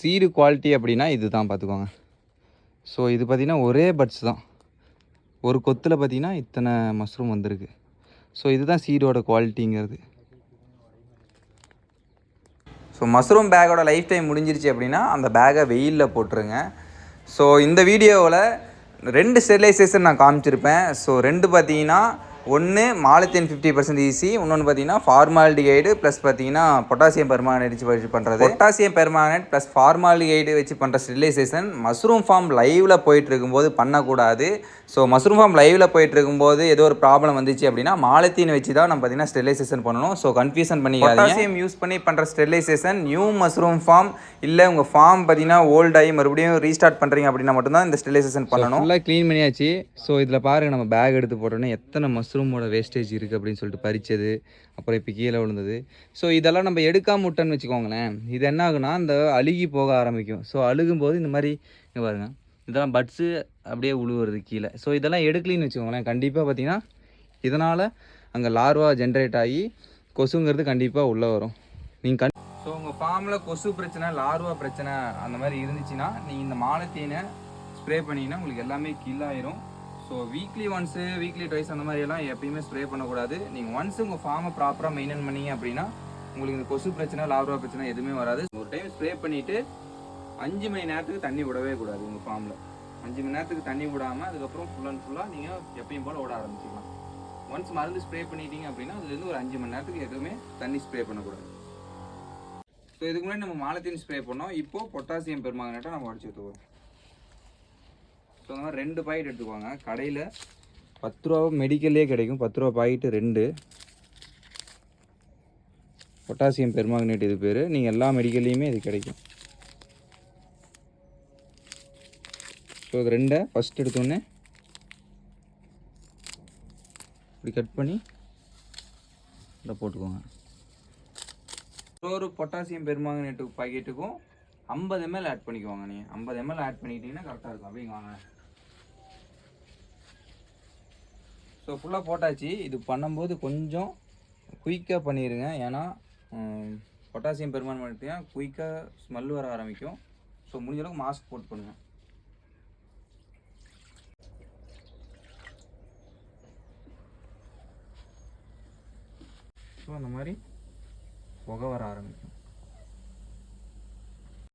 Seed quality அப்படின்னா இது தான் பார்த்துக்கோங்க. ஸோ இது பார்த்திங்கன்னா ஒரே பட்ஸ் தான். ஒரு கொத்தில் பார்த்திங்கன்னா இத்தனை மஷ்ரூம் வந்திருக்கு. ஸோ இதுதான் சீடோட குவாலிட்டிங்கிறது ஸோ மஷ்ரூம் பேக்கோட லைஃப் டைம் முடிஞ்சிருச்சு அப்படின்னா அந்த பேக்கை வெயிலில் போட்டுருங்க. ஸோ இந்த வீடியோவில் ரெண்டு ஸ்டெர்லைசேஷன் நான் காமிச்சிருப்பேன். ஸோ ரெண்டு பார்த்தீங்கன்னா ஒன்று மாலத்தின் ஃபிஃப்டி பர்சன்ட் ஈஸி இன்னொன்று பார்த்தீங்கன்னா ஃபார்மாலிடிகைடு ப்ளஸ் பார்த்தீங்கன்னா பொட்டாசியம் பெர்மானேட் வச்சு பண்ணுறது பொட்டாசியம் பெர்மானேட் ப்ளஸ் ஃபார்மாலிகைடு வச்சு பண்ணுற ஸ்டெரிலைசேஷன் மஷ்ரூம் ஃபார்ம் லைவில் போயிட்டு இருக்கும்போது பண்ணக்கூடாது. ஸோ மஷ்ரூம் ஃபார்ம் லைவில் போயிட்டு இருக்கும்போது ஏதோ ஒரு ப்ராப்ளம் வந்துச்சு அப்படின்னா மாலத்தீன் வச்சு தான் நம்ம பார்த்தீங்கன்னா ஸ்டெரிலைசேஷன் பண்ணணும். ஸோ கன்ஃபியூஷன் பண்ணி பொட்டாசியம் யூஸ் பண்ணி பண்ணுற ஸ்டெரிலைசேஷன் நியூ மஷ்ரூம் ஃபார்ம் இல்லை உங்கள் ஃபார்ம் பார்த்தீங்கன்னா ஓல்ட் ஆகி மறுபடியும் ரீஸ்டார்ட் பண்ணுறீங்க அப்படின்னா மட்டும்தான் இந்த ஸ்டெரிலைசேஷன் பண்ணணும். ஃபுல்லாக க்ளீன் பண்ணியாச்சு. ஸோ இதில் பாருங்கள் நம்ம பேக் எடுத்து போட்டோன்னே எத்தனை மஷ்ரூமோட வேஸ்டேஜ் இருக்குது அப்படின்னு சொல்லிட்டு பறிச்சது அப்புறம் இப்போ கீழே விழுந்தது. ஸோ இதெல்லாம் நம்ம எடுக்காம விட்டோன்னு வச்சுக்கோங்களேன் இது என்ன ஆகுனா அந்த அழுகி போக ஆரம்பிக்கும். ஸோ அழுகும்போது இந்த மாதிரி இங்கே பாருங்கள் இதெல்லாம் பட்ஸு அப்படியே உழுவுறது கீழே. ஸோ இதெல்லாம் எடுக்கலின்னு வச்சுக்கோங்களேன் கண்டிப்பாக பார்த்தீங்கன்னா இதனால் அங்கே லார்வா ஜென்ரேட் ஆகி கொசுங்கிறது கண்டிப்பாக உள்ளே வரும். நீங்கள் கண் ஸோ உங்கள் ஃபார்மில் கொசு பிரச்சனை லார்வா பிரச்சனை அந்த மாதிரி இருந்துச்சுன்னா நீங்கள் இந்த மாலத்தீனை ஸ்ப்ரே பண்ணிங்கன்னா உங்களுக்கு எல்லாமே கில் ஆயிரும். So weekly once weekly twice அந்த மாதிரி எல்லாம் எப்பயுமே ஸ்ப்ரே பண்ணக்கூடாது. நீங்கள் ஒன்ஸ் உங்கள் ஃபார்மை ப்ராப்பராக மெயின்டைன் பண்ணீங்க அப்படின்னா உங்களுக்கு இந்த கொசு பிரச்சனை லார்வா பிரச்சனை எதுவுமே வராது. ஒரு டைம் ஸ்ப்ரே பண்ணிவிட்டு அஞ்சு மணி நேரத்துக்கு தண்ணி விடவே கூடாது உங்கள் ஃபார்மில் அஞ்சு மணி நேரத்துக்கு தண்ணி விடாமல் அதுக்கப்புறம் ஃபுல் அண்ட் ஃபுல்லாக நீங்கள் எப்பயும் போல் ஓட ஆரம்பிச்சிக்கலாம். ஒன்ஸ் மருந்து ஸ்ப்ரே பண்ணிட்டீங்க அப்படின்னா அதுலேருந்து ஒரு அஞ்சு மணி நேரத்துக்கு எதுவுமே தண்ணி ஸ்ப்ரே பண்ணக்கூடாது. ஸோ இதுக்கு முன்னாடி நம்ம மாலத்தீன் ஸ்ப்ரே பண்ணோம். இப்போ பொட்டாசியம் பெருமாங்கனேட்டை நம்ம அடிச்சு ஊற்றுவோம் ஸோ அந்த மாதிரி ரெண்டு பாக்கெட் எடுத்துக்கோங்க. கடையில் பத்து ரூபா மெடிக்கல்லே கிடைக்கும். பத்து ரூபா பாக்கெட்டு ரெண்டு. பொட்டாசியம் பெர்மாங்கனேட் இது பேர். நீங்கள் எல்லா மெடிக்கல்லையுமே இது கிடைக்கும். ஸோ இது ரெண்டை ஃபஸ்ட் எடுத்தோடனே இப்படி கட் பண்ணி இதில் போட்டுக்கோங்க. ஒரு பொட்டாசியம் பெருமாங்கனேட்டு பாக்கெட்டுக்கும் ஐம்பது எம்எல் ஆட் பண்ணிக்கோங்க நீங்கள் ஐம்பது எம்எல் ஆட் பண்ணிக்கிட்டீங்கன்னா கரெக்டாக இருக்கும். அப்படிங்க வாங்க. ஸோ ஃபுல்லாக போட்டாச்சு. இது பண்ணும்போது கொஞ்சம் குயிக்காக பண்ணிடுங்க ஏன்னா பொட்டாசியம் பெருமான் பண்ணிட்டீங்கன்னா குயிக்காக ஸ்மெல் வர ஆரம்பிக்கும். ஸோ முடிஞ்ச அளவுக்கு மாஸ்க் போட்டு பண்ணுங்கள் ஸோ அந்த மாதிரி புகை வர ஆரம்பிக்கும்.